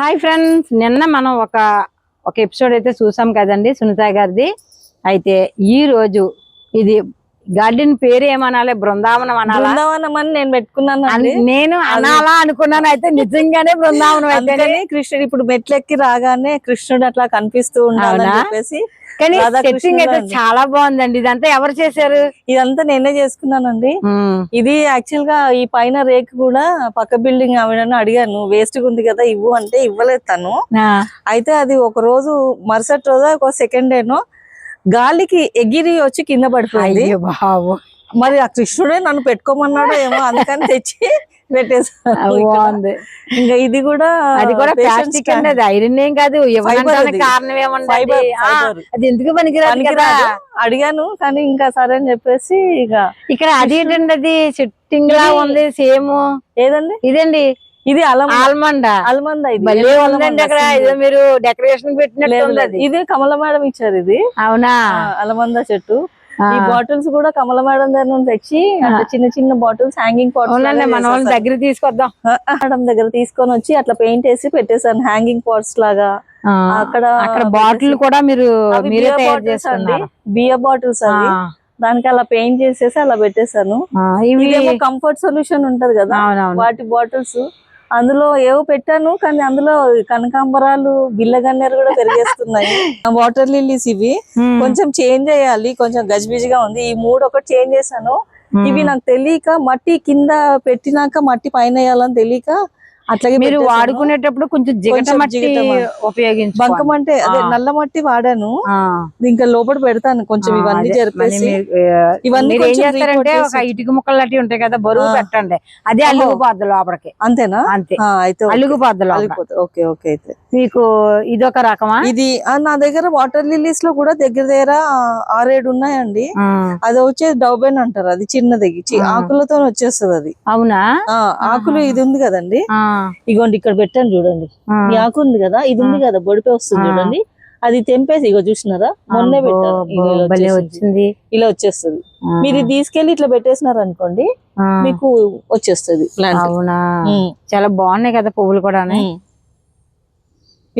Hi friends నిన్న మనం ఒక ఒక ఎపిసోడ్ అయితే చూసాం కదండి సునీత గారిది. అయితే ఈ రోజు ఇది గార్డెన్ పేరు ఏమనాలి? బృందావనం అనాలా? బృందావనం అని నేను పెట్టుకున్నాను అన్- నేను అనాలా అనుకున్నాను అయితే నిజంగానే బృందావనం అయితే అందుకని కృష్ణుడు ఇప్పుడు మెట్లెక్కి రాగానే కృష్ణుడు అట్లా కనిపిస్తూ ఉండాలని అవునా? చెప్పేసి కానీ సెట్టింగ్ అయితే. చాలా బాగుందండి. ఇదంతా ఎవరు చేశారు? ఇదంతా నేనే చేసుకున్నానండి. ఇది యాక్చువల్గా ఈ పైన రేక్ కూడా పక్క బిల్డింగ్ ఆవిడని అడిగాను. వేస్ట్ ఉంది కదా ఇవ్వు అంటే ఇవ్వలేదు తను. అయితే అది ఒక రోజు మరుసటి రోజు ఒక సెకండ్ డేనో గాలికి ఎగిరి వచ్చి కింద పడిపోయింది. మరి ఆ కృష్ణుడే నన్ను పెట్టుకోమన్నాడో ఏమో అందుకని తెచ్చి. బాగుంది ఇంకా. ఇది కూడా అది కూడా ప్లాస్టిక్. అండి అది ఐరన్ ఏం కాదు. కారణం fiber. అది ఎందుకు పనికిరాదు. అడిగాను కానీ ఇంకా సరే అని చెప్పేసి ఇక ఇక్కడ అది ఏంటండి అది? సెట్టింగ్ లా ఇది- ఉంది సేమ్. ఏదండి? ఇదండి ఇది అలం ఆల్మండ్. ఇది. Yellow ఉందండి అక్కడ. ఏదో మీరు డెకరేషన్ పెట్టినట్టు ఇది కమల మేడం ఇచ్చారు ఇది. అవునా? అలమంద చెట్టు. ఈ బాటిల్స్ కూడా కమల మేడం దగ్గర నుంచి తెచ్చి చిన్న చిన్న బాటిల్స్ హ్యాంగింగ్ అవునండి మన పాట్స్ దగ్గర తీసుకొద్దాం. మేడం దగ్గర తీసుకొని వచ్చి అట్లా పెయింట్ వేసి పెట్టేశాను హ్యాంగింగ్ పాట్స్ లాగా. అక్కడ అక్కడ బాటిల్ కూడా మీరు మీరే బియర్ తయారు బాటిల్స్ అండి. చేసుకున్నారు? బియర్ బాటిల్స్ అవి. ఆ, దానికి అలా పెయింట్ చేసేసి అలా పెట్టేశాను. ఇవి కంఫర్ట్ సొల్యూషన్ ఉంటది కదా. వాటి బాటిల్స్ అందులో ఏవో పెట్టాను కానీ అందులో కనకాంబరాలు బిల్లగన్నేరు కూడా పెరిగేస్తున్నాయి. వాటర్ లిల్లీస్ ఇవి కొంచెం చేంజ్ చేయాలి కొంచెం గజిబిజిగా ఉంది. ఈ మూడు ఒకటి చేంజ్ చేశాను. ఇవి నాకు తెలియక మట్టి కింద పెట్టినాక మట్టి పైన వేయాలని తెలియక అట్లాగే మీరు. వాడుకునేటప్పుడు కొంచెం జిగట మట్టి. ఉపయోగించుకోండి బంకం అంటే అదే. నల్ల మట్టి వాడాను. ఇంకా లోపల పెడతాను. కొంచెం ఇవన్నీ జరిపేసి. ఇవన్నీ ఏం చేస్తారంటే ఒక ఇటుక ముక్కలు లాంటివి ఉంటాయి కదా బరువు. పెట్టండి. అదే. అల్లుగుపోద్ది లోపలికి. అంతేనా? అంతే. అయితే. అల్లుగుపోద్ది. ఓకే ఓకే అయితే. మీకు ఇదొక రకమా? ఇది నా దగ్గర వాటర్ లిల్లీస్లో కూడా దగ్గర దగ్గర ఆరేడు ఉన్నాయండి. అది వచ్చేది డౌబెన్ అంటారు. అది చిన్నది. ఆకులతో వచ్చేస్తుంది అది. అవునా? ఆకులు ఇది ఉంది కదండి. ఇగోండి ఇక్కడ పెట్టాను చూడండి. ఈ ఆకు ఉంది కదా ఇది ఉంది కదా బొడిపే వస్తుంది. చూడండి. అది తెంపేసి ఇగో చూసినారా? మొన్నే వచ్చేసింది. వచ్చింది. ఇలా వచ్చేస్తుంది. మీరు ఇది తీసుకెళ్ళి ఇట్లా పెట్టేసినారు అనుకోండి మీకు వచ్చేస్తుంది అవునా? చాలా బాగున్నాయి కదా పువ్వులు కూడా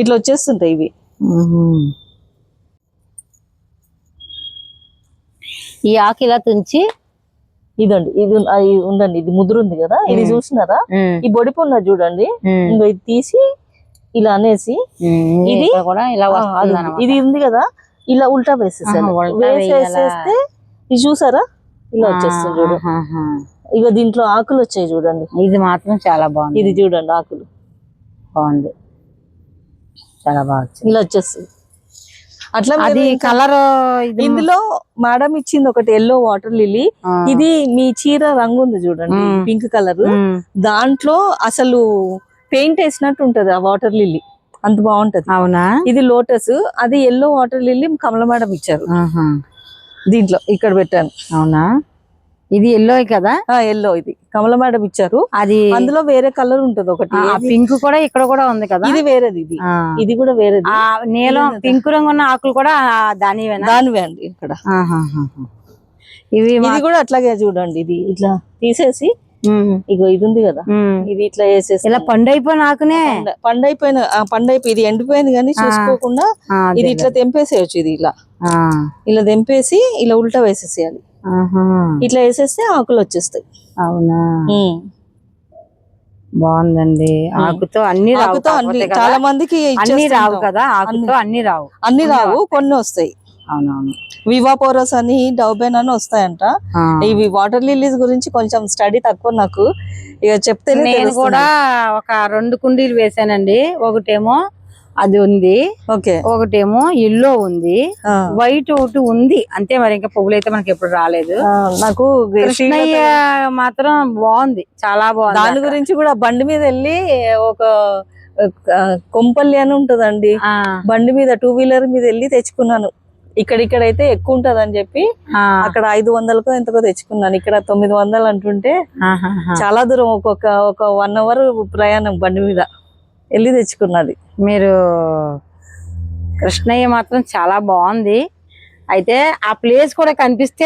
ఇట్లా వచ్చేస్తుంటాయి ఇవి. ఈ ఆకు ఇలా తుంచి ఇదండి ఇది ఉండండి ఇది ముదురు ఉంది కదా ఇది. చూసినారా? ఈ బొడిపు ఉన్నది చూడండి ఇంకో ఇది తీసి ఇలా అనేసి ఇది- కూడా ఇలా. ఇది ఉంది కదా ఇలా ఉల్టా వేసేసాను? వేసేసేస్తే ఇది చూసారా? ఇలా వచ్చేస్తుంది చూడు. ఇక దీంట్లో ఆకులు వచ్చాయి చూడండి. ఇది మాత్రం చాలా బాగుంది. ఇది చూడండి ఆకులు. బాగుంది. చాలా బాగా ఇలా వచ్చేస్తుంది. అట్లా అది కలర్ ఇది ఇందులో మేడం ఇచ్చింది ఒకటి ఎల్లో వాటర్ లిల్లీ ఆ, ఇది మీ చీర రంగు ఉంది చూడండి. పింక్ కలర్ దాంట్లో అసలు పెయింట్ వేసినట్టు ఉంటది ఆ వాటర్ లిల్లీ అంత బాగుంటది. అవునా? ఇది లోటస్ అది yellow water lily Kamala madam ఇచ్చారు. దీంట్లో ఇక్కడ పెట్టాను. అవునా? ఇది ఎల్లో కదా? ఆ ఎల్లో ఇది. కమల మేడం ఇచ్చారు. అది అందులో వేరే కలర్ ఉంటది ఒకటి? పింక్ కూడా ఇక్కడ కూడా ఉంది కదా? ఇది వేరేది ఇది. ఇది కూడా వేరేది. నీలం పింక్ రంగు ఉన్న ఆకులు కూడా దానివేనా? దానివే అండి ఇక్కడ. ఇవి ఇది కూడా అట్లాగే చూడండి ఇది. ఇట్లా తీసేసి ఇగో ఇది ఉంది కదా. ఇది ఇట్లా వేసేసి ఇలా పండు అయిపోయిన ఆకునే పండ- పండైపోయిన ఆ, పండైపోయి ఇది ఎండిపోయింది కానీ చూసుకోకుండా ఇది. ఇట్లా తెంపేసేయచ్చు ఇది ఇలా. ఇలా తెంపేసి ఇలా ఉల్టా వేసేసేయాలి. ఇట్లా వేసేస్తే ఆకులు వచ్చేస్తాయి. అవునా. బాగుందండి. ఆకుతో అన్ని ఆకుతో అన్ని. చాలా మందికి అన్ని రావు. కదా ఆకుతో అన్ని. రావు. అన్ని రావు కొన్ని వస్తాయి. అవునవును. వివాపోరస్ అని డౌబెన్ అని వస్తాయంట. ఇవి వాటర్ లిల్లీస్ గురించి కొంచెం స్టడీ తక్కువ నాకు. ఇక చెప్తేనే నేను. కూడా ఒక రెండు కుండీలు వేసానండి. ఒకటేమో అది ఉంది. ఓకే. ఒకటేమో ఎల్లో ఉంది. వైట్ ఒకటి ఉంది. అంతే మరి ఇంకా పువ్వులు అయితే మనకి ఎప్పుడు రాలేదు. నాకు కృష్ణయ్య మాత్రం బాగుంది. చాలా బాగుంది దాని గురించి కూడా బండి మీద వెళ్ళి ఒక కొంపల్లి అని ఉంటదండి. బండి మీద టూ వీలర్ మీద వెళ్ళి తెచ్చుకున్నాను. ఇక్కడిక్కడైతే ఎక్కువ ఉంటది అని చెప్పి అక్కడ ఐదు వందలకో ఎంతకో తెచ్చుకున్నాను. ఇక్కడ తొమ్మిది వందలు అంటుంటే. చాలా దూరం ఒక్కొక్క ఒక వన్ అవర్ ప్రయాణం బండి మీద. వెళ్ళి తెచ్చుకున్నది. మీరు కృష్ణయ్య మాత్రం చాలా బాగుంది. అయితే ఆ ప్లేస్ కూడా కనిపిస్తే.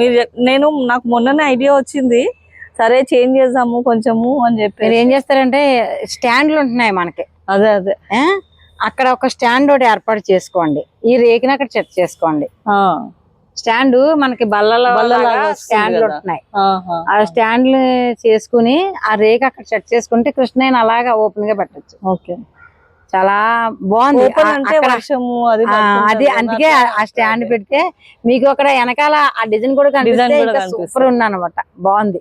మీరు నేను నాకు మొన్ననే ఐడియా వచ్చింది. సరే చేంజ్ చేద్దాము కొంచెము అని చెప్పి మీరు ఏం చేస్తారంటే స్టాండ్లు ఉంటున్నాయి మనకి. అదే అదే? అక్కడ ఒక స్టాండ్ ఒకటి ఏర్పాటు చేసుకోండి. ఈ రేకుని అక్కడ సెట్ చేసుకోండి. స్టాండ్ మనకి బల్లల స్టాండ్లు. ఉంటున్నాయి. ఆ స్టాండ్లు చేసుకుని ఆ రేక్ అక్కడ సెట్ చేసుకుంటే కృష్ణయ్యని అలాగా ఓపెన్గా పెట్టచ్చు. ఓకే. చాలా బాగుంది. అది అందుకే ఆ- స్టాండ్ పెడితే మీకు అక్కడ వెనకాల ఆ డిజైన్ కూడా కనిపిస్తే. సూపర్ ఉంది అనమాట బాగుంది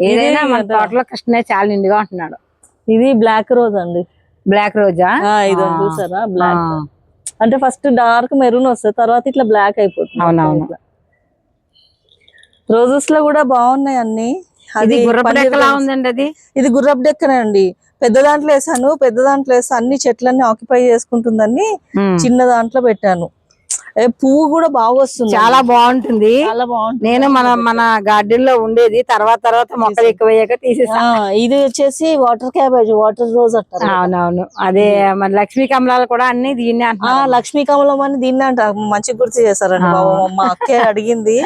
ఏదైనా మన. తోటలో కృష్ణయ్య చాలా నిండుగా ఉంటున్నాడు. ఇది బ్లాక్ రోజ్ అండి. బ్లాక్ రోజా? ఇది. చూసారా? బ్లాక్. అంటే ఫస్ట్ డార్క్ మెరూన్ వస్తుంది తర్వాత ఇట్లా బ్లాక్ అయిపోతుంది. అవునవును. రోజెస్లో కూడా బాగున్నాయి అన్ని. అది. ఉందండి అది? ఇది గుర్రపు డెక్కనే అండి. పెద్ద దాంట్లో వేసాను పెద్ద దాంట్లో వేసి అన్ని చెట్లన్నీ ఆక్యుపై చేసుకుంటుందని చిన్న దాంట్లో పెట్టాను. పువ్వు కూడా బాగా వస్తుంది. చాలా బాగుంటుంది. చాలా బాగుంటుంది. నేను మన మన గార్డెన్లో ఉండేది. తర్వాత తర్వాత మొక్కలు ఎక్కువయ్యాక తీసేసా ఆ, ఇది వచ్చేసి వాటర్ క్యాబేజ్ వాటర్ రోజ్ అంటారు అవునవును. అదే మన లక్ష్మీ కమలాలు కూడా అన్ని దీన్ని లక్ష్మీ కమలం అని దీన్ని అంట మంచి గుర్తు చేశారండి బాబు. మా అక్కే అడిగింది.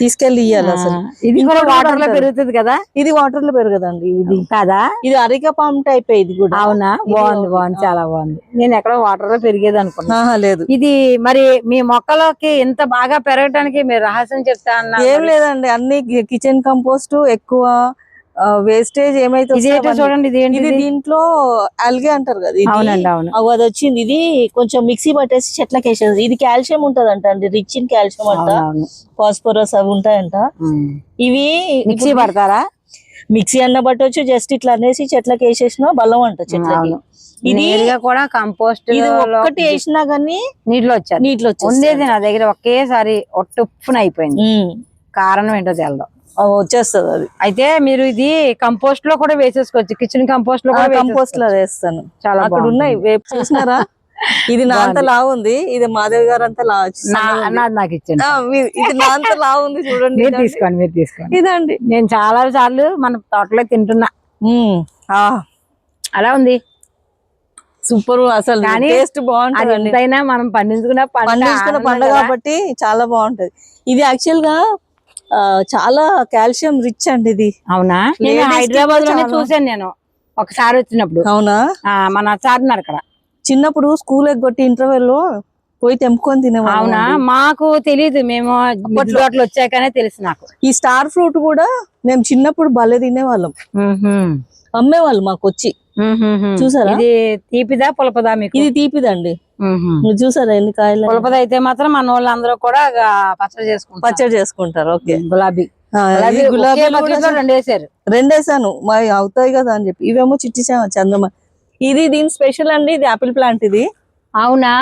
తీసుకెళ్ళి ఇయ్యాలి అసలు. ఇది కూడా వాటర్లో అంటారు. పెరుగుతుంది కదా? ఇది వాటర్లో పెరగదండి ఇది. కదా? ఇది అరిక పామ్ టైప్ ఇది కూడా. అవునా? బాగుంది. బాగుంది చాలా బాగుంది. నేను ఎక్కడో వాటర్లో పెరిగేది అనుకున్నా. లేదు. ఇది మరి మీ మొక్కలోకి ఇంత బాగా పెరగడానికి మీరు రహస్యం చెప్తా అన్నారు ఏం. లేదండి అన్ని కిచెన్ కంపోస్ట్ ఎక్కువ వేస్టేజ్ ఏమైతే. చూడండి ఇది దీంట్లో అల్గే అంటారు కదా ఇది. అవునండి అవును. అవి అది వచ్చింది. ఇది కొంచెం మిక్సీ పట్టేసి చెట్లకి వేసేది. ఇది కాల్షియం ఉంటదంట అండి రిచ్ ఇన్ కాల్షియం అంట. ఫాస్ఫరస్ అవి ఉంటాయంట. ఇవి మిక్సీ పడతారా? మిక్సీ అన్న పట్టొచ్చు జస్ట్ ఇట్లా అనేసి చెట్లకి వేసేసిన బలం అంట చెట్లకి. ఇది కూడా కంపోస్ట్ ఇది ఒక్కటి వేసినా గానీ నీటిలో వచ్చారు నీటిలో ఉండేది నా దగ్గర ఒకేసారి ఒట్టుప్పున అయిపోయింది. కారణం ఏంటో తెలదు. వచ్చేస్తది అది. అయితే మీరు ఇది కంపోస్ట్లో కూడా వేసేసుకోవచ్చు. కిచెన్ కంపోస్ట్లో కూడా కంపోస్ట్లో. వేస్తాను. చాలా అక్కడ. ఉన్నాయి. వేపు చూసినారా? ఇది నా అంత. లా ఉంది. ఇది మాధవి గారు అంత లా నాకు మీ- ఇది నా అంత లా ఉంది చూడండి మీరు. తీసుకోండి మీరు తీసుకోండి. ఇదండి. నేను చాలా సార్లు మన తోటలో తింటున్నా. అలా ఉంది. సూపర్ అసలు. టేస్ట్ బాగుంటుంది ఎంతైనా మనం పండించుకున్న పండించుకున్న కదా. కాబట్టి చాలా బాగుంటది. ఇది యాక్చువల్గా చాలా కాల్షియం రిచ్ అండి ఇది. అవునా? నేను హైదరాబాద్లోనే చూసాను నేను. ఒకసారి వచ్చినప్పుడు. అవునా? మన చార్మినార్ అక్కడ. చిన్నప్పుడు స్కూల్ ఎగ్గొట్టి ఇంటర్వెల్లో పోయి తెంపుకొని తినేవాళ్ళం అవునా? అండి. మాకు తెలియదు మేము తోటలు వచ్చాకనే తెలుసు నాకు. ఈ స్టార్ ఫ్రూట్ కూడా మేము చిన్నప్పుడు భలే తినేవాళ్ళం. అమ్మేవాళ్ళు మాకు వచ్చి. చూసారా? ఇది తీపిదా పులపదా మీకు? ఇది తీపిదండి. చూసారా ఎన్ని కాయలు? పులపద అయితే మాత్రం మన వాళ్ళందరూ కూడా పచ్చడి చేసుకుంటారు. పచ్చడి చేసుకుంటారు. ఓకే. గులాబీ. గులాబీ ఈ ఒకే గులాబీలు కూడా బకెట్లో రెండు వేసారు రెండేసాను మరి అవుతాయి కదా అని చెప్పి. ఇవేమో చిట్టి చా- చందమ ఇది దీని స్పెషల్ అండి ఇది ఆపిల్ ప్లాంట్ ఇది. అవునా?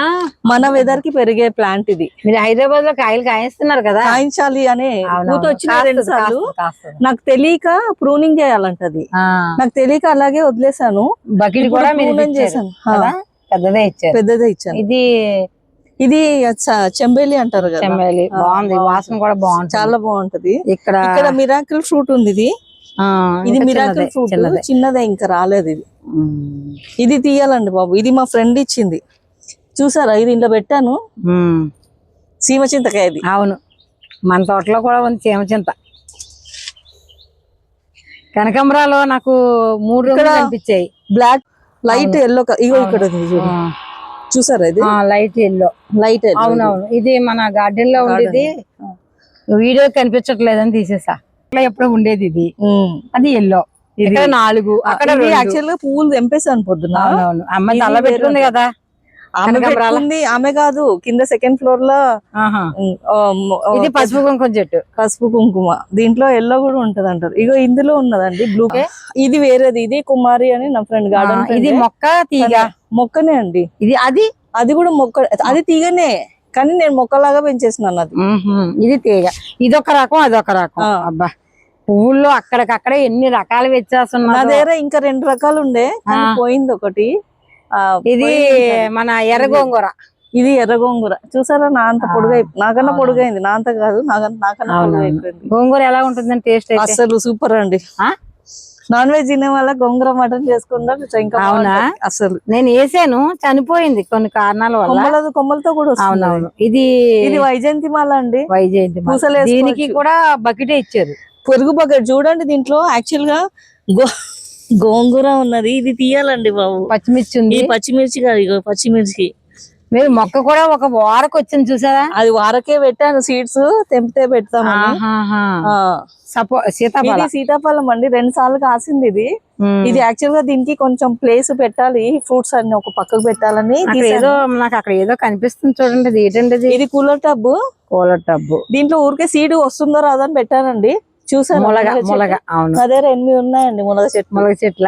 మన వెదర్కి పెరిగే ప్లాంట్ ఇది. మీరు హైదరాబాద్లో కాయలు కాయిస్తున్నారు కదా? కాయించాలి అనే. పూత వచ్చిన రెండు సార్లు. నాకు తెలియక ప్రూనింగ్ చేయాలంటది నాకు తెలియక అలాగే వదిలేసాను బకెట్ కూడా చేశాను. పెద్దదే ఇచ్చారు. పెద్దదే ఇచ్చాను. ఇది ఇది చెంబేలి అంటారు కదా. ఆ, బాగుంది. వాసన కూడా బాగుంటుంది. చాలా బాగుంటది. ఇక్కడ ఇక్కడ మిరాకిల్ ఫ్రూట్ ఉంది ఇది. ఇది మిరాకిల్ ఫ్రూట్ చిన్నదే. ఇంకా రాలేదు ఇది. ఇది తీయాలండి బాబు. ఇది మా ఫ్రెండ్ ఇచ్చింది. చూసారా? ఇది ఇంట్లో పెట్టాను. సీమ చింతకాయ ఇది. అవును. మన తోటలో కూడా ఉంది చీమ చింత. కనకంబరాలో నాకు మూడు రంగులు కనిపించాయి బ్లాక్ లైట్ ఎల్లో ఇగో ఇక్కడ చూసారా ఇది? లైట్ ఎల్లో లైట్ అవునవును. ఇది మన గార్డెన్లో ఉండేది. వీడియో కనిపించట్లేదని తీసేసా. ఎప్పుడో ఉండేది ఇది. అది ఎల్లో ఇక్కడ నాలుగు? అక్కడ. యాక్చువల్గా పువ్వులు తెంపేసాను పొద్దున అమ్మ వేరే పెట్టుకుంది కదా. ఆమె కాదు కింద సెకండ్ ఫ్లోర్లో ఇది పసుపు కుంకుమ చెట్టు. పసుపు కుంకుమ. దీంట్లో ఎల్లో కూడా ఉంటది అంటారు ఇగో ఇందులో ఉన్నదండి బ్లూ ఇది వేరేది ఇది కుమారి అని నా ఫ్రెండ్ గార్డెన్ ఇది మొక్క తీగ. మొక్కనే అండి. ఇది అది? అది కూడా మొక్క అది తీగనే. కానీ నేను మొక్కలాగా పెంచేసినాను అది. ఇది తీగ ఇదొక రకం అదొక రకం. అబ్బా పువ్వుల్లో అక్కడికక్కడ ఎన్ని రకాలు నా వ్యత్యాసం దగ్గర ఇంకా రెండు రకాలు ఉండే. పోయింది ఒకటి ఇది. మన ఎర్ర గోంగూర ఇది ఎర్ర గోంగూర చూసారా నా అంత. పొడుగై నాకన్నా. పొడుగైంది నా అంత కాదు నాకన్నా నాకన్నా గోంగూర ఎలా ఉంటుందని టేస్ట్ అసలు సూపర్ అండి? నాన్ వెజ్ తినే వాళ్ళ గోంగూర మటన్ చేసుకున్నారు ఇంకా అవునా? బాగుంటది. అసలు. నేను వేసాను చనిపోయింది కొన్ని కారణాల వల్ల. కొమ్మలతో కూడా అవునవును. ఇది ఇది వైజయంతి మాల అండి. వైజయంతి. పూసలు. దీనికి కూడా బకెటే ఇచ్చారు. పెరుగు బకెట్. చూడండి దీంట్లో యాక్చువల్గా గోంగూర ఉన్నది. ఇది తీయాలండి బాబు. పచ్చిమిర్చి ఉంది. పచ్చిమిర్చి కాదు ఇగో పచ్చిమిర్చి. మీరు మొక్క కూడా ఒక వారకు వచ్చింది చూసారా అది వారకే పెట్టాను సీడ్స్ తెంపితే. ఆ, సపో సీతాఫలం. సీతాఫలం అండి రెండు సార్లు కాసింది ఇది. ఇది యాక్చువల్గా దీనికి కొంచెం ప్లేస్ పెట్టాలి ఫ్రూట్స్ అన్ని ఒక పక్కకు పెట్టాలని. ఏదో నాకు అక్కడ ఏదో కనిపిస్తుంది చూడండి అది ఏంటండి ఇది? Cooler tub cooler tub. దీంట్లో ఊరికే సీడ్ వస్తుందో రాదో అని పెట్టానండి. చూసాను ములగ. ములగ అవును. దగ్గర ఎనిమిది ఉన్నాయండి మునగ చెట్లు. ములగ చెట్ల?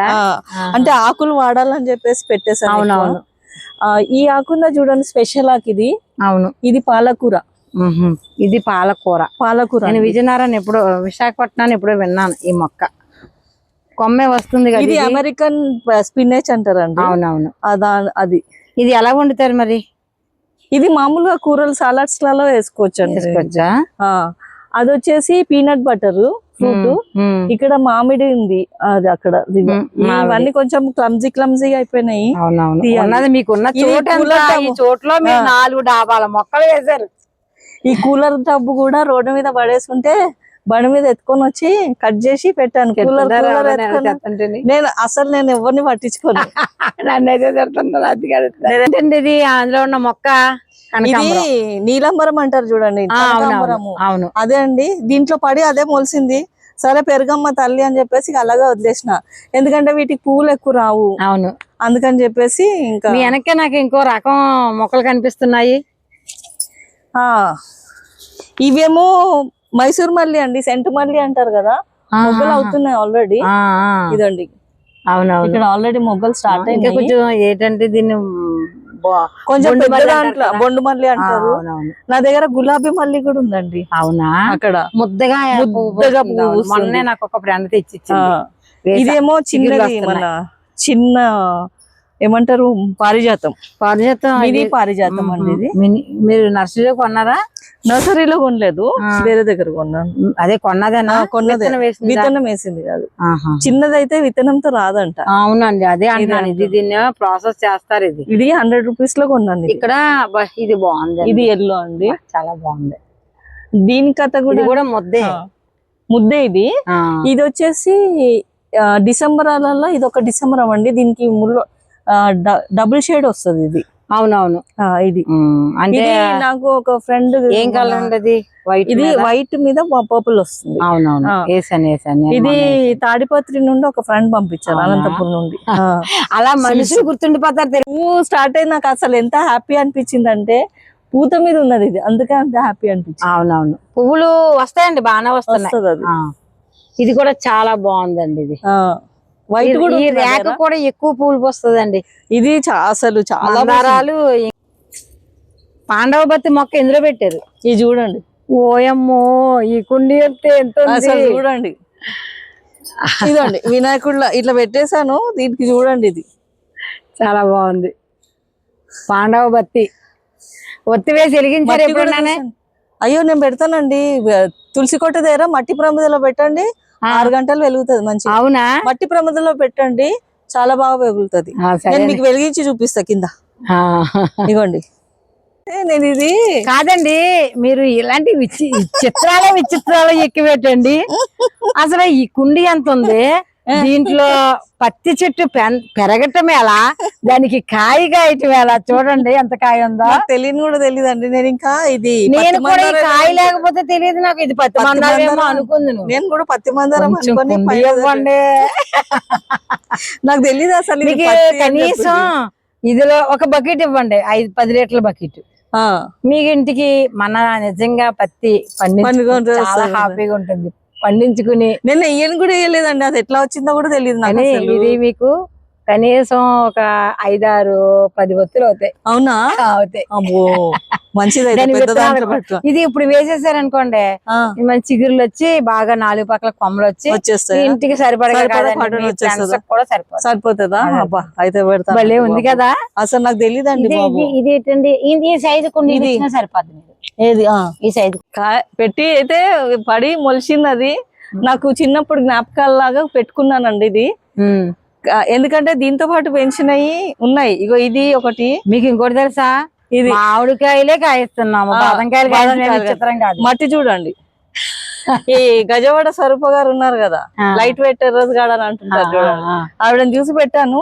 అంటే ఆకులు వాడాలని చెప్పేసి పెట్టేశాను అవును. అవును ఈ ఆకున్న చూడండి స్పెషల్ ఆకు ఇది. అవును. ఇది పాలకూర. ఇది పాలకూర. పాలకూర. నేను. విజయనగరం ఎప్పుడు విశాఖపట్నాన్ని ఎప్పుడో విన్నాను ఈ మొక్క. కొమ్మే వస్తుంది కదా ఇది. అమెరికన్ స్పినేచ్ అంటారండి. అవునవును. ఆ దా- అది. ఇది ఎలా వండుతారు మరి? ఇది మామూలుగా కూరలు సాలడ్స్లలో వేసుకోవచ్చు అండి వేసుకోవచ్చా? అది వచ్చేసి పీనట్ బటర్ ఫ్రూట్. ఇక్కడ మామిడి ఉంది అది అక్కడ. ఇవన్నీ కొంచెం క్లమ్జీ క్లమ్జీ అయిపోయినాయి అవునవును మీకు ఉన్న చోట్లో మీరు. నాలుగు డాబాల మొక్కలు వేశారు ఈ కూలర్ టబ్బు కూడా రోడ్డు మీద పడేసుకుంటే బండి మీద ఎత్తుకొని వచ్చి కట్ చేసి పెట్టాను కూలర్ కూలర్? నేను అసలు నేను ఎవరిని పట్టించుకోను నన్ను అయితే తిడుతున్నారు అది కాదు. ఇది అందులో ఉన్న మొక్క ఇది నీలంబరం అంటారు చూడండి అవును. అదే అండి దీంట్లో పడి అదే మొలిసింది. సరే పెరుగమ్మ తల్లి అని చెప్పేసి అలాగే వదిలేసిన. ఎందుకంటే వీటికి పువ్వులు ఎక్కువ రావు. అవును. అందుకని చెప్పేసి ఇంకా మీ వెనకే నాకు ఇంకో రకం మొక్కలు కనిపిస్తున్నాయి. ఆ ఇవేమో మైసూర్ మల్లి అండి సెంటు మల్లి అంటారు కదా. మొగ్గలు అవుతున్నాయి ఆల్రెడీ. ఇదండి. అవునవును. ఇక్కడ ఆల్రెడీ మొగ్గలు స్టార్ట్ ఇంకా అయ్యాయి కొంచెం ఏంటంటే దీన్ని కొంచెం బొండు మల్లి దాంట్లో అంటారు? బొండు మల్లి నా దగ్గర గులాబీ మల్లి కూడా ఉందండి అవునా అక్కడ ముద్దగా ముద్దగా. మొన్నే నాకు ఒక ఫ్రెండ్ తెచ్చి. ఇదేమో చిన్నది. మన చిన్న ఏమంటారు? పారిజాతం. పారిజాతం ఇది పారిజాతం అండి ఇది. మీరు నర్సరీలో కొన్నారా? నర్సరీలో కొనలేదు. వేరే దగ్గర కొన్నాను. అదే కొన్నదేనా? కొన్నదే. విత్తనం వేసిందా? కాదు. చిన్నదైతే విత్తనంతో రాదంట. అవునండి అదే అంటున్నాను. ఇది. దీన్ని ప్రాసెస్ చేస్తారు ఇది. ఇది హండ్రెడ్ రూపీస్లో కొన్నాను. ఇక్కడ ఇది బాగుంది ఇది ఎల్లో అండి. చాలా బాగుంది. దీని కథ కూడా కూడా ముద్దే. ముద్దే ఇది. ఇది వచ్చేసి ఆ, డిసెంబరాలలో ఇది ఒక డిసెంబర్ అండి. దీనికి ముళ్ళు డబుల్ షేడ్ వస్తుంది ఇది. అవునవును. ఇది. అంటే నాకు ఒక ఫ్రెండ్ ఏం కలర్ అండి అది వైట్ ఇది వైట్ మీద పర్పుల్ వస్తుంది. అవునవును. వేసాను వేసాను ఇది. తాడిపత్రి నుండి ఒక ఫ్రెండ్ పంపించారు అవునా? అనంతపురం నుండి. అలా మనుషులు గుర్తుండిపోతారు తెలు- పువ్వు స్టార్ట్ అయి నాకు అసలు ఎంత హ్యాపీ అనిపించింది అంటే పూత మీద ఉన్నది ఇది. అందుకే అంత హ్యాపీ అనిపించింది. అవునవును. పువ్వులు వస్తాయండి బాగానే వస్తున్నాయి. వస్తుంది అది. ఆ. ఇది కూడా చాలా బాగుందండి ఇది. వైట్ ఈ- కూడా ఈ దగ్గర. కూడా ఎక్కువ పూలు పోస్తుందండి. ఇది అసలు చాలా. మందారాలు పాండవ బత్తి మొక్క ఎందులో పెట్టారు. ఇది చూడండి. ఓయమ్మో ఈ కుండి అయితే ఎంత చూడండి. ఇదండి వినాయకుడిలా ఇట్లా పెట్టేశాను దీనికి చూడండి ఇది. చాలా బాగుంది. పాండవ బత్తి. ఒత్తి వేసి వెలిగించారు. అయ్యో నేను పెడతానండి. తులసి కొట్ట దగ్గర మట్టి ప్రమిదలో పెట్టండి. ఆరు గంటలు వెలుగుతుంది మంచిగా. అవునా? మట్టి ప్రమిదలో పెట్టండి చాలా బాగా వెలుగుతుంది. నేను మీకు వెలిగించి చూపిస్తా కింద. ఇగోండి ఏ, నేను ఇది కాదండి మీరు ఇలాంటి విచి చిత్రాలే విచిత్రాలు ఎక్కువ పెట్టండి అసలు ఈ కుండి ఎంత ఉంది? దీంట్లో పత్తి చెట్టు పెరగటం ఎలా దానికి కాయ కాయటం ఎలా చూడండి ఎంత కాయ ఉందో. తెలియని కూడా తెలియదండి నేను ఇంకా ఇది నేను కూడా కాయ లేకపోతే తెలియదు నాకు. ఇది పత్తి పత్తి మందారేమో మందారం. అనుకుంది నేను కూడా పత్తి మందారం ఇవ్వండి. నాకు తెలియదు అసలు కనీసం. ఇదిలో ఒక బకెట్ ఇవ్వండి. ఐదు పది లీటర్ల బకెట్. మీకు ఇంటికి మన నిజంగా పత్తి పండుగ చాలా. హ్యాపీగా ఉంటుంది. పండించుకుని నేను వెయ్యను కూడా వేయలేదండి. అది ఎట్లా వచ్చిందో కూడా తెలియదు కానీ. ఇది మీకు కనీసం ఒక ఐదారు పది ఒత్తులు అవుతాయి. అవునా? అవుతాయి. మంచిది ఇది ఇప్పుడు వేసేసారనుకోండి ఆ, ఈ మంచి చిగురులు వచ్చి బాగా నాలుగు పక్కల కొమ్మలు వచ్చి ఇంటికి కూడా సరిపోతుంది? అయితే పెడతా ఉంది కదా. అసలు నాకు తెలియదండి ఇది బాబు. ఇది- ఇది ఏంటండి? ఇది ఈ సైజు కొన్ని సరిపోతుంది. ఏది ఈ సైజు పెట్టి అయితే పడి మొలిచింది అది నాకు చిన్నప్పుడు జ్ఞాపకాల లాగా పెట్టుకున్నానండి ఇది. ఎందుకంటే దీంతో పాటు పెంచినవి ఉన్నాయి. ఇగో ఇది ఒకటి. మీకు ఇంకోటి తెలుసా? ఇది. మామిడికాయలే కాయిస్తున్నాము. బాదంకాయలు మట్టి చూడండి. ఈ గజవాడ స్వరూప గారు ఉన్నారు కదా. లైట్ వెయిట్ టెర్రస్ గార్డ్ అని అంటుంటారు చూడండి. ఆవిడని చూసి పెట్టాను.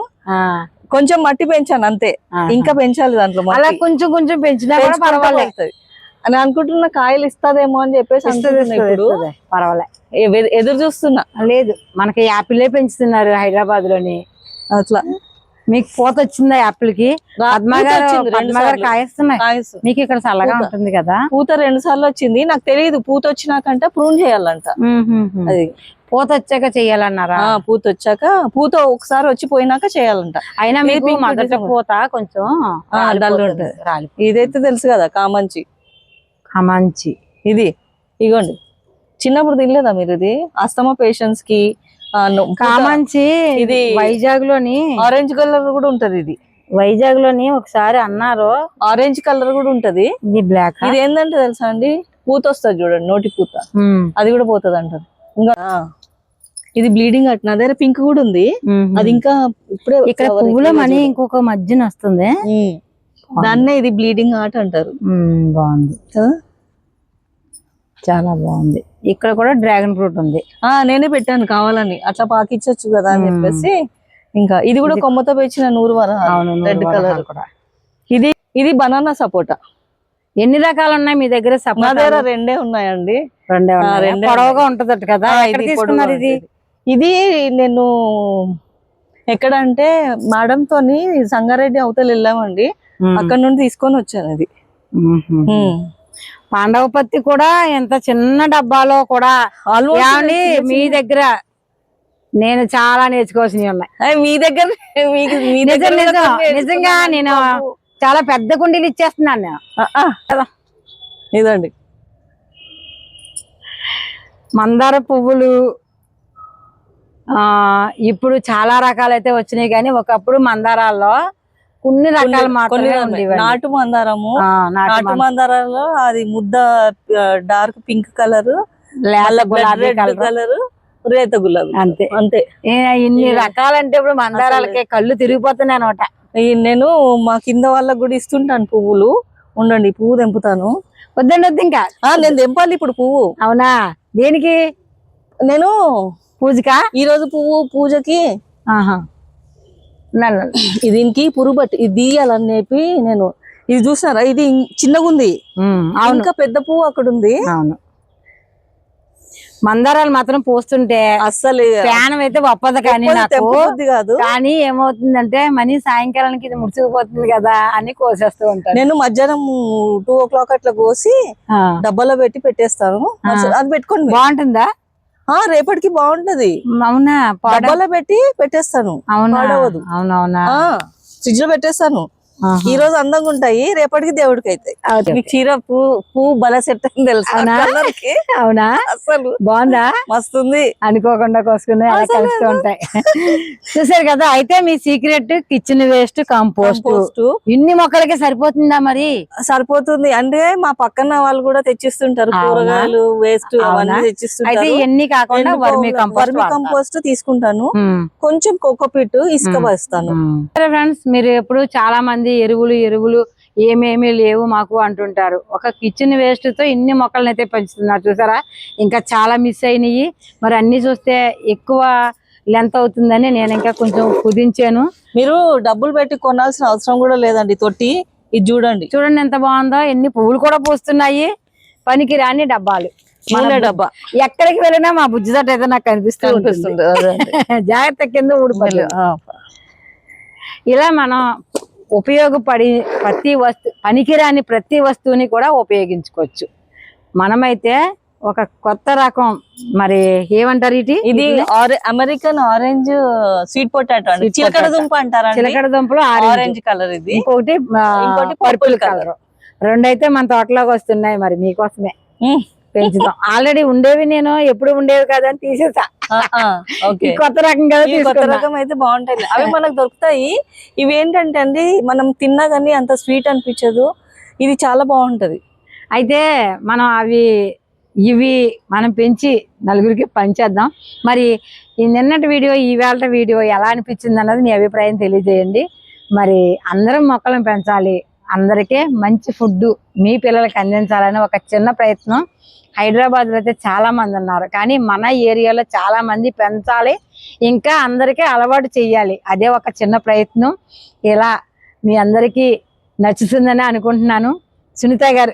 కొంచెం మట్టి పెంచాను అంతే. ఇంకా పెంచాలి దాంట్లో. అలా కొంచెం కొంచెం పెంచినా కూడా పర్వాలేదు. అని అనుకుంటున్న కాయలు ఇస్తాదేమో అని చెప్పేసి ఇప్పుడు. పర్వాలే. ఎదురు చూస్తున్నా. లేదు మనకి యాపిలే పెంచుతున్నారు హైదరాబాద్లోని అట్లా. మీకు పూత వచ్చిందా యాపిల్కి. మీకు ఇక్కడ చల్లగా. ఉంటుంది కదా? పూత రెండు సార్లు వచ్చింది. నాకు తెలియదు పూత వచ్చినాకంటే ప్రూన్ చేయాలంట. అది. పూత వచ్చాక చెయ్యాలన్నారా పూత వచ్చాక పూత ఒకసారి వచ్చి పోయినాక చేయాలంట. అయినా మీకు మొదట. పూత కొంచెం. రాలి ఇదైతే తెలుసు కదా కామంచి. మంచి ఇది ఇగోండి. చిన్నప్పుడు తినలేదా మీరు ఇది? అస్తమా పేషెంట్స్కి నొ- కామంచి ఇది వైజాగ్లోని ఆరెంజ్ కలర్ కూడా ఉంటది ఇది. వైజాగ్లోని ఒకసారి అన్నారు. ఆరెంజ్ కలర్ కూడా ఉంటది. ఇది బ్లాక్ ఇది ఏంటంటే తెలుసా అండి? పూత వస్తుంది చూడండి నోటి పూత. అది కూడా పోతుంది అంటారు ఇంకా ఇది బ్లీడింగ్ అట్టిన అదే పింక్ కూడా ఉంది. అది ఇంకా ఇప్పుడే ఇక్కడ పువ్వుల మనీ. ఇంకొక మధ్యన వస్తుంది. దాన్నే ఇది బ్లీడింగ్ ఆర్ట్ అంటారు. బాగుంది? చాలా బాగుంది. ఇక్కడ కూడా డ్రాగన్ ఫ్రూట్ ఉంది. ఆ నేనే పెట్టాను కావాలని. అట్లా పాకిచ్చొచ్చు కదా అని. చెప్పేసి ఇంకా ఇది కూడా కొమ్మతో పెంచిన నూరు వర రెడ్ కలర్. కూడా. ఇది ఇది బనానా సపోటా. ఎన్ని రకాలు ఉన్నాయి మీ దగ్గర నా సపోటా దగ్గర రెండే ఉన్నాయండి. రెండే పొడవుగా ఉంటదట కదా? ఇది తీసుకున్నారు ఇది? నేను ఎక్కడ అంటే సంగారెడ్డి అవతల వెళ్ళామండి. అక్కడ నుండి తీసుకొని వచ్చాను ఇది ఉమ్మ్. ఉమ్. పాండవ పత్తి కూడా ఎంత చిన్న డబ్బాలో కూడా మీ దగ్గర నేను చాలా నేర్చుకోవాల్సినవి ఉన్నాయి మీ దగ్గర నిజంగా నేను. చాలా పెద్ద కుండీలు ఇచ్చేస్తున్నాను నేను. ఇదండి మందార పువ్వులు ఆ ఇప్పుడు చాలా రకాలైతే వచ్చినాయి కానీ ఒకప్పుడు మందారాల్లో కొన్ని రకాలు. నాటు మందారము నాటు నాటు మందారం. మందారాల్లో అది ముద్ద డార్క్ పింక్ కలర్ కలర్. రేత గులాబీ అంతే. అంతే. ఇన్ని రకాలంటే ఇప్పుడు మందారాలకి కళ్ళు తిరిగిపోతున్నాయి అనమాట నేను మా కింద వాళ్ళకి కూడా ఇస్తుంటాను పువ్వులు. ఉండండి పువ్వు తెంపుతాను. వద్దండి వద్దు ఇంకా. నేను తెంపాలి ఇప్పుడు పువ్వు. అవునా? దేనికి? నేను పూజకా? ఈ రోజు పువ్వు పూజకి ఆహా. దీనికి పురుగు ఇది తీయాలని చెప్పి నేను ఇది చూసారా ఇది చిన్నగా ఉంది ఇంకా పెద్ద పువ్వు అక్కడ ఉంది అవును. మందారాలు మాత్రం పోస్తుంటే అస్సలు ప్రాణం అయితే ఒప్పదు కానీ నాకు. కాదు. కానీ ఏమవుతుందంటే మనీ సాయంకాలానికి ఇది ముడుచుకుపోతుంది కదా అని కోసేస్తూ ఉంటాను నేను మధ్యాహ్నం టూ ఓ క్లాక్ అట్లా కోసి డబ్బాలో పెట్టి పెట్టేస్తాను. అది పెట్టుకోండి. బాగుంటుందా? రేపటికి బాగుంటది. అవునా? డబ్బాలో పెట్టి పెట్టేస్తాను. అవునా. అవునవునా? ఫ్రిడ్జ్లో పెట్టేస్తాను. ఈ రోజు అందంగా ఉంటాయి రేపటికి దేవుడికి అవుతాయి చీర పూ పువ్వు బల సెట్ అని తెలుసు అవునా? అసలు. బాగుందా? మస్తుంది. అనుకోకుండా కోసుకుని అలా కలుస్తూ ఉంటాయి. చూసారు కదా అయితే మీ సీక్రెట్ కిచెన్ వేస్ట్ కంపోస్ట్. ఇన్ని మొక్కలకి సరిపోతుందా మరి? సరిపోతుంది. అంటే మా పక్కన వాళ్ళు కూడా తెచ్చిస్తుంటారు? కూరగాయలు వేస్ట్ అవునా? అవన్నీ అయితే తెచ్చిస్తుంటారు ఇవన్నీ కాకుండా వర్మి కంపోస్ట్ వర్మి కంపోస్ట్ తీసుకుంటాను. కొంచెం కోకోపీట్ ఇసుక. వేస్తాను. ఫ్రెండ్స్ మీరు ఎప్పుడు చాలా మంది ఎరువులు ఎరువులు ఏమేమి లేవు మాకు అంటుంటారు. ఒక కిచెన్ వేస్ట్తో ఇన్ని మొక్కలను అయితే పెంచుతున్నారు. చూసారా? ఇంకా చాలా మిస్ అయినాయి. మరి అన్ని చూస్తే ఎక్కువ లెంత్ అవుతుందని నేను ఇంకా కొంచెం కుదించాను. మీరు డబ్బులు పెట్టి కొనాల్సిన అవసరం కూడా లేదండి. తొట్టి ఇది చూడండి. చూడండి ఎంత బాగుందో. ఎన్ని పువ్వులు కూడా పూస్తున్నాయి. పనికి రాని డబ్బాలు. మన డబ్బా. ఎక్కడికి వెళ్ళినా మా బుజ్జి తట్టు అయితే నాకు కనిపిస్తూ ఉంటుంది. జాగ్రత్త కింద ఊడిపోతుంది. ఆ, ఇలా మనం ఉపయోగపడి ప్రతి వస్తు పనికిరాని ప్రతి వస్తువుని కూడా ఉపయోగించుకోవచ్చు. మనమైతే ఒక కొత్త రకం మరి ఏమంటారు ఇది? ఆరె- అమెరికన్ ఆరెంజ్ స్వీట్ పొటాటో అండి. చిలకడ. దుంప అంటారా చిలకడ దుంపలు ఆరెంజ్. కలర్ ఇది. ఇంకొకటి ఇంకోటి పర్పుల్ కలర్. రెండైతే మన తోటలోకి వస్తున్నాయి మరి మీకోసమే. పెంచుదాం ఆల్రెడీ ఉండేవి నేను ఎప్పుడు ఉండేవి కాదని తీసేసా. కొత్త రకం కదా కొత్త రకం అయితే బాగుంటాయి అవి మనకు దొరుకుతాయి. ఇవి ఏంటంటే అండి మనం తిన్నా గానీ అంత స్వీట్ అనిపించదు. ఇది చాలా బాగుంటది. అయితే మనం అవి ఇవి మనం పెంచి నలుగురికి పంచేద్దాం. మరి ఈ నిన్నటి వీడియో ఈ వేళ వీడియో ఎలా అనిపించింది అన్నది మీ అభిప్రాయం తెలియజేయండి. మరి అందరం మొక్కలను పెంచాలి. అందరికీ మంచి ఫుడ్ మీ పిల్లలకి అందించాలని ఒక చిన్న ప్రయత్నం. హైదరాబాద్లో అయితే చాలా మంది ఉన్నారు. కానీ మన ఏరియాలో చాలా మంది పెంచాలి. ఇంకా అందరికీ అలవాటు చేయాలి అదే ఒక చిన్న ప్రయత్నం. ఇలా మీ అందరికీ నచ్చుతుందని అనుకుంటున్నాను. సునీత గారు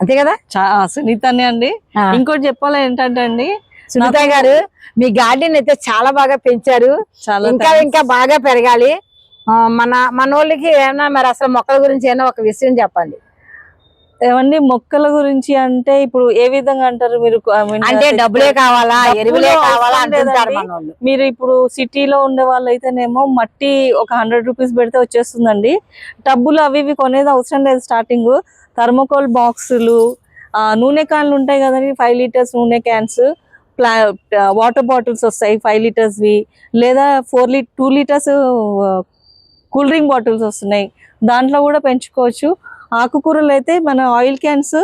అంతే కదా? చా సునీతనే అండి. ఇంకోటి చెప్పాలి ఏంటంటే అండి సునీత గారు మీ గార్డెన్ అయితే చాలా బాగా పెంచారు. ఇంకా ఇంకా బాగా పెరగాలి. మన మన వాళ్ళకి ఏమన్నా మరి అసలు మొక్కల గురించి ఏమన్నా ఒక విషయం చెప్పండి. ఏమండి మొక్కల గురించి అంటే ఇప్పుడు ఏ విధంగా అంటారు మీరు? అంటే డబ్బులే కావాలా డబ్బులు ఎరువులే కావాలా అంటుంటారు మీరు ఇప్పుడు సిటీలో ఉండే వాళ్ళు అయితేనేమో మట్టి ఒక హండ్రెడ్ రూపీస్ పెడితే వచ్చేస్తుందండి. టబ్బులు అవి ఇవి కొనేది అవసరం లేదు స్టార్టింగ్. థర్మోకోల్ బాక్సులు నూనె క్యాన్లు ఉంటాయి కదండి ఫైవ్ లీటర్స్ నూనె క్యాన్స్ ప్లా వాటర్ బాటిల్స్ వస్తాయి ఫైవ్ లీటర్స్వి లేదా ఫోర్ లీ two litres cool drink bottles వస్తున్నాయి. దాంట్లో కూడా పెంచుకోవచ్చు. ఆకుకూరలు అయితే మన ఆయిల్ క్యాన్స్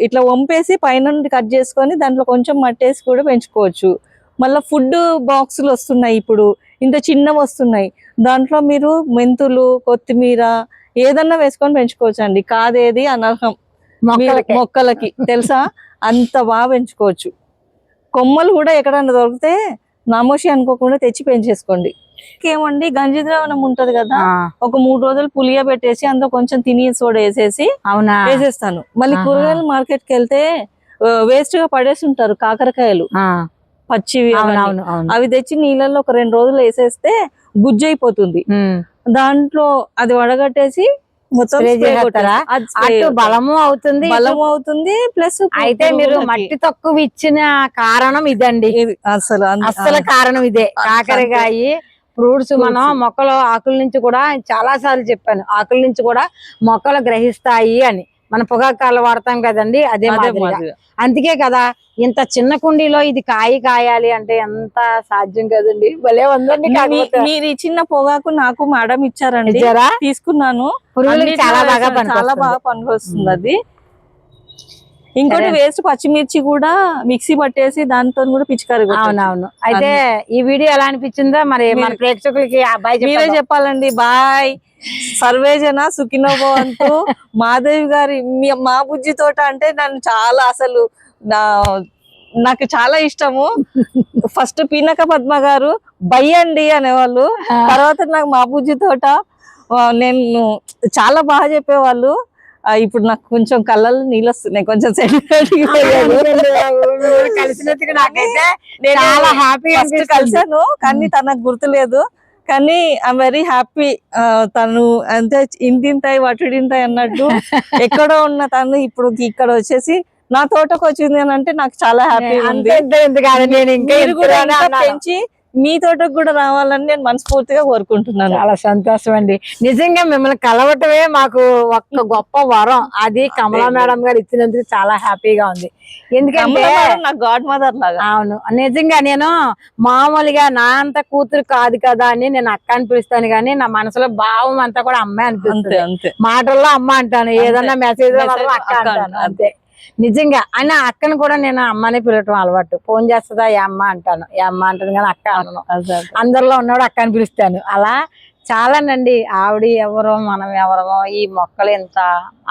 ఇట్లా వంపేసి పైన నుండి కట్ చేసుకొని దాంట్లో కొంచెం మట్టేసి కూడా పెంచుకోవచ్చు. మళ్ళీ ఫుడ్ బాక్సులు వస్తున్నాయి ఇప్పుడు. ఇంత చిన్నవి వస్తున్నాయి. దాంట్లో మీరు మెంతులు కొత్తిమీర ఏదన్నా వేసుకొని పెంచుకోవచ్చు అండి కాదేది అనర్హం. మొక్కలకి. తెలుసా? అంత బాగా పెంచుకోవచ్చు. కొమ్మలు కూడా ఎక్కడన్నా దొరికితే నామోషి అనుకోకుండా తెచ్చి పెంచేసుకోండి. ఏమండి గంజి ద్రావణం ఉంటది కదా. ఒక మూడు రోజులు పులియ పెట్టేసి అందులో కొంచెం తిని సోడా వేసేసి అవునా? వేసేస్తాను. మళ్ళీ. కూరగాయల మార్కెట్కి వెళ్తే వేస్ట్గా పడేసి ఉంటారు కాకరకాయలు. పచ్చివి అవి తెచ్చి నీళ్ళల్లో ఒక రెండు రోజులు వేసేస్తే గుజ్జు అయిపోతుంది. దాంట్లో అది వడగట్టేసి అటు. బలము అవుతుంది ఇటు- బలం అవుతుంది ప్లస్ అయితే మీరు మట్టి తక్కువ ఇచ్చిన కారణం ఇదండి. అసలు అస్సలు కారణం ఇదే. కాకరకాయ ఫ్రూట్స్ మనం. మొక్కలు ఆకుల నుంచి కూడా చాలా సార్లు చెప్పాను ఆకుల నుంచి కూడా మొక్కలు గ్రహిస్తాయి అని మన పొగాకాలు వాడతాం కదండి అదే. అందుకే కదా ఇంత చిన్న కుండీలో ఇది కాయ కాయాలి అంటే ఎంత సాధ్యం కదండి భలే ఉందండి మీరు ఇచ్చిన పొగాకు నాకు మేడం ఇచ్చారండి ఇచ్చారా? తీసుకున్నాను చాలా బాగా. చాలా. బాగా పనికొస్తుంది అది ఇంకోటి. వేస్ట్ పచ్చిమిర్చి కూడా మిక్సీ పట్టేసి దాంతో కూడా కొట్టొచ్చు. అవునవును. అయితే ఈ వీడియో ఎలా అనిపించిందో మరి మన ప్రేక్షకులకి మీరే చెప్పాలండి. బాయ్. సర్వేజన సుఖినోభవంతు మాధవి గారి మీ- బుజ్జి తోట అంటే నన్ను చాలా అసలు నా నాకు చాలా ఇష్టము. ఫస్ట్ పీనక పద్మ గారు బై అండి అనేవాళ్ళు. తర్వాత నాకు మా బుజ్జి తోట నేను చాలా బాగా చెప్పేవాళ్ళు. ఇప్పుడు నాకు కొంచెం కళ్ళల్లో నీళ్ళు వస్తున్నాయి. కొంచెం నాకైతే నేను చాలా హ్యాపీ కలిసాను కానీ తనకు గుర్తులేదు. కానీ ఐఎమ్ వెరీ హ్యాపీ తను అంతే ఇంతింతాయి వటుడింతాయి అన్నట్టు ఎక్కడో ఉన్న తను ఇప్పుడు ఇక్కడ వచ్చేసి నా తోటకు వచ్చింది అని అంటే నాకు చాలా హ్యాపీ ఉంది. పెంచి మీ తోటకు కూడా రావాలని నేను మనస్ఫూర్తిగా కోరుకుంటున్నాను. చాలా సంతోషం అండి. నిజంగా మిమ్మల్ని కలవటమే మాకు ఒక్క గొప్ప వరం. అది కమలా మేడం గారు ఇచ్చినందుకు చాలా హ్యాపీగా ఉంది. ఎందుకంటే నాకు గాడ్ మదర్ లాగా. అవును. నిజంగా నేను మామూలుగా నా అంత కూతురు కాదు కదా అని నేను అక్క అని పిలుస్తాను కానీ నా మనసులో భావం అంతా కూడా అమ్మాయి అనిపిస్తుంది. మాటల్లో అమ్మ అంటాను. ఏదన్నా మెసేజ్ అక్క అంటాను. అంతే. నిజంగా. అయినా అక్కను కూడా నేను అమ్మని పిలవటం అలవాటు. ఫోన్ చేస్తుందా? ఏ అమ్మ? అంటాను. ఏ అమ్మ? అంటాను కానీ అక్క అనను. అదే. అందరిలో ఉన్నవాడు అక్క అని పిలుస్తాను. అలా చాలానండి. ఆవిడ ఎవరో మనం ఎవరమో ఈ మొక్కలు ఎంత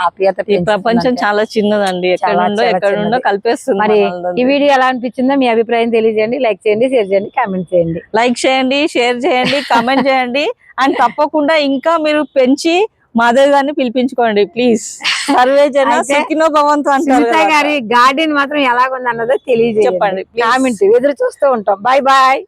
ఆప్యాయత ఈ ప్రపంచం. చాలా చిన్నదండి. కలిపేస్తుంది మరి. ఈ వీడియో ఎలా అనిపించిందో మీ అభిప్రాయం తెలియజేయండి లైక్ చేయండి షేర్ చేయండి కామెంట్ చేయండి. లైక్ చేయండి షేర్ చేయండి కామెంట్ చేయండి. అండ్ తప్పకుండా ఇంకా మీరు పెంచి మాధవ్ గారిని పిలిపించుకోండి ప్లీజ్ సర్వే జన సుఖినో భవంతు అంటారు. గారి గార్డెన్ మాత్రం ఎలాగుంది అన్నదో తెలియజేయండి చెప్పండి. కామెంట్ ఎదురు చూస్తూ ఉంటాం బాయ్ బాయ్